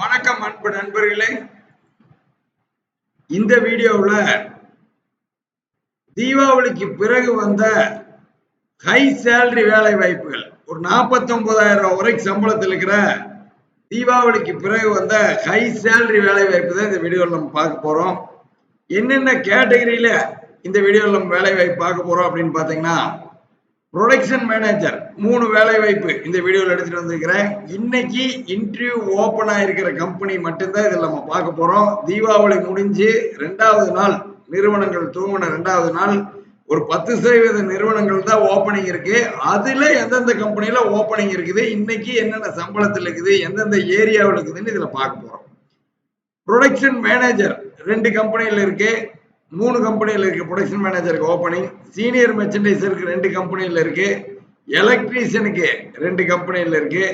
வணக்கம் அன்பு நண்பர்களே. இந்த வீடியோவில் தீபாவளிக்கு பிறகு வந்த ஹை சேலரி வேலை வாய்ப்புகள். ஒரு நாற்பத்தி ஒன்பதாயிரம் ரூபாய் வரைக்கும் சம்பளத்தில் இருக்கிற தீபாவளிக்கு பிறகு வந்த ஹை சேலரி வேலை வாய்ப்பு தான் இந்த வீடியோவில் நம்ம பார்க்க போறோம். என்னென்ன கேட்டகரியில் இந்த வீடியோவில் நம்ம வேலை வாய்ப்பு பார்க்க போறோம் அப்படின்னு பார்த்தீங்கன்னா ப்ரொடக்ஷன் மேனேஜர் மூணு வேலை வாய்ப்பு இந்த வீடியோவில் எடுத்துட்டு வந்திருக்கிறேன். இன்னைக்கு இன்டர்வியூ ஓப்பன் ஆயிருக்கிற கம்பெனி மட்டும்தான் இதில் நம்ம பார்க்க போகிறோம் தீபாவளி முடிஞ்சு ரெண்டாவது நாள் நிறுவனங்கள் தூங்கின ரெண்டாவது நாள் ஒரு பத்து சதவீத நிறுவனங்கள் தான் ஓப்பனிங் இருக்கு. அதுல எந்தெந்த கம்பெனியில் ஓப்பனிங் இருக்குது இன்னைக்கு என்னென்ன சம்பளத்தில் இருக்குது எந்தெந்த ஏரியாவில் இருக்குதுன்னு இதுல பார்க்க போறோம். ப்ரொடக்ஷன் மேனேஜர் ரெண்டு கம்பெனியில் இருக்கு. மூணு கம்பெனியில் இருக்கு ப்ரொடக்ஷன் மேனேஜருக்கு ஓப்பனிங் சீனியர் மெர்ச்சன்டைசருக்கு ரெண்டு கம்பெனியில் இருக்கு எலக்ட்ரீஷியனுக்கு ரெண்டு கம்பெனியில் இருக்கு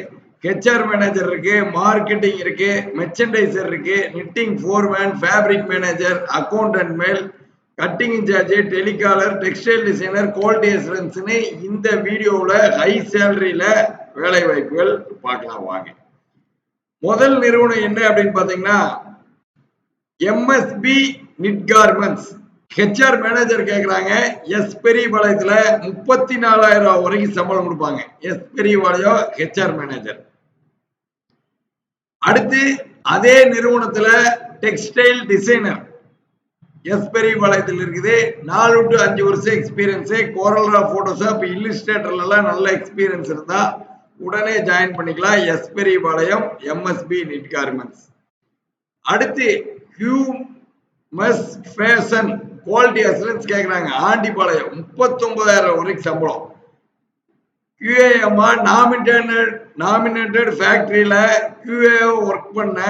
ஹெச்ஆர் மேனேஜர் இருக்கு மார்க்கெட்டிங் இருக்கு மெர்ச்சன்டைசர் இருக்கு knitting foreman fabric manager accountant male cutting incharge telecaller textile designer quality அசூரன்ஸ்னு இந்த வீடியோவில் ஹை சேலரியில் வேலை வாய்ப்புகள் பார்க்கலாம் வாங்க. முதல் நிறுவனம் என்ன அப்படின்னு பார்த்தீங்கன்னா MSP knit garments HR manager கேட்குறாங்க எஸ் பெரியபாளையத்தில் முப்பத்தி நாலாயிரம் ரூபாய் வரைக்கும் சம்பளம் கொடுப்பாங்க. எஸ் பெரியபாளையம் ஹெச்ஆர் மேனேஜர் அடுத்து அதே நிறுவனத்தில் டெக்ஸ்டைல் டிசைனர் எஸ் பெரியபாளையத்தில் இருக்குது நாலு டு அஞ்சு வருஷம் எக்ஸ்பீரியன்ஸு கோரல்ரா ஃபோட்டோஷாப் இல்லிஸ்ட்ரேட்டர்லாம் நல்ல எக்ஸ்பீரியன்ஸ் இருந்தால் உடனே ஜாயின் பண்ணிக்கலாம். S Periyapalayam MSP knit garments அடுத்து ஹியூ மஸ் ஃபேஷன் குவாலிட்டி அசூரன்ஸ் கேட்குறாங்க ஆண்டிபாளையம் முப்பத்தொன்பதாயிரம் வரைக்கும் சம்பளம். QAMA நாமினேட்டட் நாமினேட்டட் ஃபேக்ட்ரியில் கியூஏ ஒர்க் பண்ண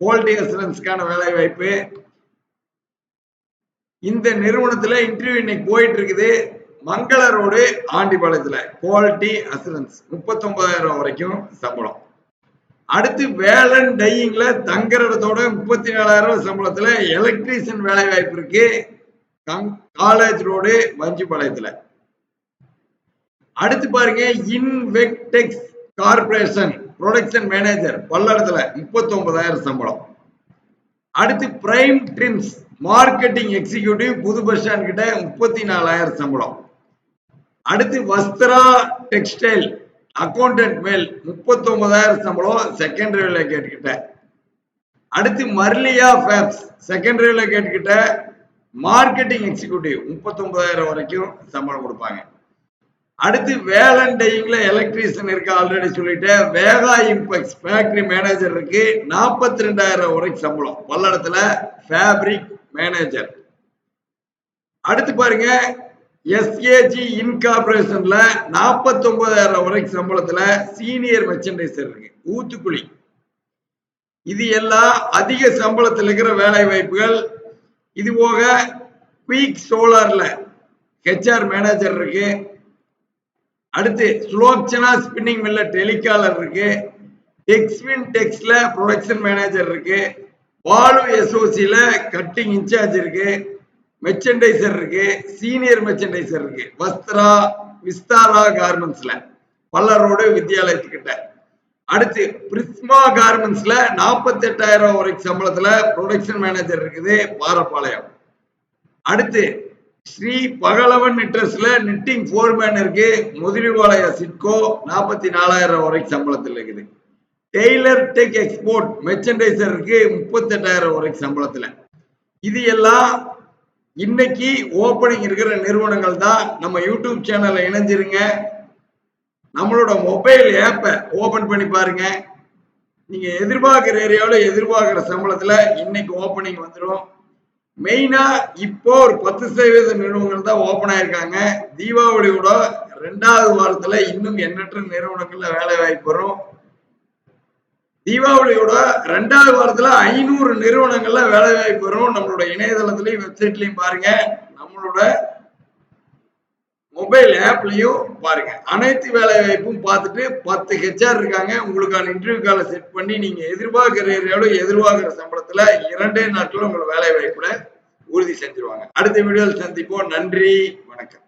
குவாலிட்டி அசூரன்ஸ்க்கான வேலை வாய்ப்பு இந்த நிறுவனத்தில் இன்டர்வியூ இன்னைக்கு போயிட்டு இருக்குது மங்கள ரோடு ஆண்டிபாளையத்தில். குவாலிட்டி அசூரன்ஸ் முப்பத்தொன்பதாயிரம் வரைக்கும் சம்பளம். அடுத்து வேலன் டையிங்ல தங்குற இடத்தோட முப்பத்தி நாலாயிரம் ரூபாய் சம்பளத்துல எலக்ட்ரீஷியன் வேலை வாய்ப்பு இருக்கு காலேஜ் ரோடு வஞ்சிப்பாளையத்துல அடுத்து பாருங்க இன்வெக்டெக்ஸ் கார்பரேஷன் ப்ரொடக்ஷன் மேனேஜர் பல்லடத்துல முப்பத்தி ஒன்பதாயிரம் சம்பளம். அடுத்து பிரைம் ட்ரிம்ஸ் மார்க்கெட்டிங் எக்ஸிக்யூட்டிவ் புது பஸ் ஸ்டாண்ட் கிட்ட முப்பத்தி நாலாயிரம் சம்பளம். அடுத்து வஸ்திரா டெக்ஸ்டைல் அக்கௌண்டன்ட் மேல் முப்பத்தி ஒன்பதாயிரம் சம்பளம் செகண்டரியில கேட்டுக்கிட்ட. அடுத்து மர்லியா ஃபேப்ஸ் செகண்டரியில கேட்டுக்கிட்ட மார்க்கெட்டிங் எக்ஸிக்யூட்டிவ் முப்பத்தி ஒன்பதாயிரம் வரைக்கும் சம்பளம் கொடுப்பாங்க. அடுத்து வேலன் வேலண்டையிங்ல எலக்ட்ரீஷியன் இருக்கு ஆல்ரெடி சொல்லிட்டேன் வேகா இம்பெக்ஸ் ஃபேக்டரி மேனேஜர் இருக்கு நாற்பத்தி ரெண்டாயிரம் வரைக்கும் சம்பளம். பல்லடத்துல ஃபேப்ரிக் மேனேஜர் அடுத்து பாருங்க எஸ்ஏஜி இன்கார்பரேஷன்ல நாற்பத்தி ஒன்பதாயிரம் வரைக்கும் சம்பளத்துல சீனியர் மெர்ச்சன்டைசர் இருக்கு ஊத்துக்குழி. இது எல்லாம் அதிக சம்பளத்தில் இருக்கிற வேலை வாய்ப்புகள். இது போக குயிக் சோலார்ல ஹெச்ஆர் மேனேஜர் இருக்கு. அடுத்து ஸ்லோக்சனா ஸ்பின்னிங் மில்ல டெலிகாலர் இருக்கு. டெக்ஸ்வின் டெக்ஸ்ல ப்ரொடக்ஷன் மேனேஜர் இருக்கு. பாலு எஸ்ஓசியில கட்டிங் இன்சார்ஜ் இருக்கு. மெர்ச்சன்டைசர் இருக்கு சீனியர் மெர்ச்சன்டைசர் இருக்கு. வஸ்திரா விஸ்தாரா கார்மெண்ட்ஸ்ல பல்லரோடு வித்யாலயத்துக்கிட்ட. அடுத்து பிரிஸ்மா கார்மெண்ட்ஸ்ல நாற்பத்தி எட்டாயிரம் வரைக்கும் சம்பளத்துல ப்ரொடக்ஷன் மேனேஜர் இருக்குது பாரப்பாளையம் அடுத்து ஸ்ரீ பகலவன் நிட்ரஸ்ல நிட்டிங் ஃபோர்மேன் இருக்கு முதிரிவாளைய சிட்கோ நாற்பத்தி நாலாயிரம் வரைக்கும் சம்பளத்தில் இருக்குது. டெய்லர் டெக் எக்ஸ்போர்ட் மெர்ச்சன்டைசர் இருக்கு முப்பத்தி எட்டாயிரம் வரைக்கும் சம்பளத்துல. இது எல்லாம் இன்னைக்கு ஓப்பனிங் இருக்கிற நிறுவனங்கள் தான் நம்ம யூடியூப் சேனல்ல இணைஞ்சிருங்க. நம்மளோட மொபைல் ஆப்பை ஓபன் பண்ணி பாருங்க. நீங்க எதிர்பார்க்கிற ஏரியாவில் எதிர்பார்க்கிற சம்பளத்துல இன்னைக்கு ஓப்பனிங் வந்துடும் மெயினா இப்போ ஒரு பத்து சதவீத நிறுவனங்கள் தான் ஓப்பன் ஆயிருக்காங்க. தீபாவளியோட ரெண்டாவது வாரத்துல இன்னும் எண்ணற்ற நிறுவனங்கள்ல வேலை வாய்ப்பு வரும். தீபாவளியோட ரெண்டாவது வாரத்துல ஐநூறு நிறுவனங்கள்ல வேலை வாய்ப்பு வரும். நம்மளோட இணையதளத்திலையும் வெப்சைட்லயும் பாருங்க. நம்மளோட மொபைல் ஆப்லயும் பாருங்க. அனைத்து வேலை வாய்ப்பும் பார்த்துட்டு பத்து ஹெச்ஆர் இருக்காங்க. உங்களுக்கான இன்டர்வியூ காலை செட் பண்ணி நீங்க எதிர்பார்க்கிற ஏரியாவில் எதிர்பார்க்கிற சம்பளத்துல இரண்டே நாட்கள் உங்களை வேலை வாய்ப்புல உறுதி செஞ்சிருவாங்க. அடுத்த வீடியோவில் சந்திப்போம். நன்றி. வணக்கம்.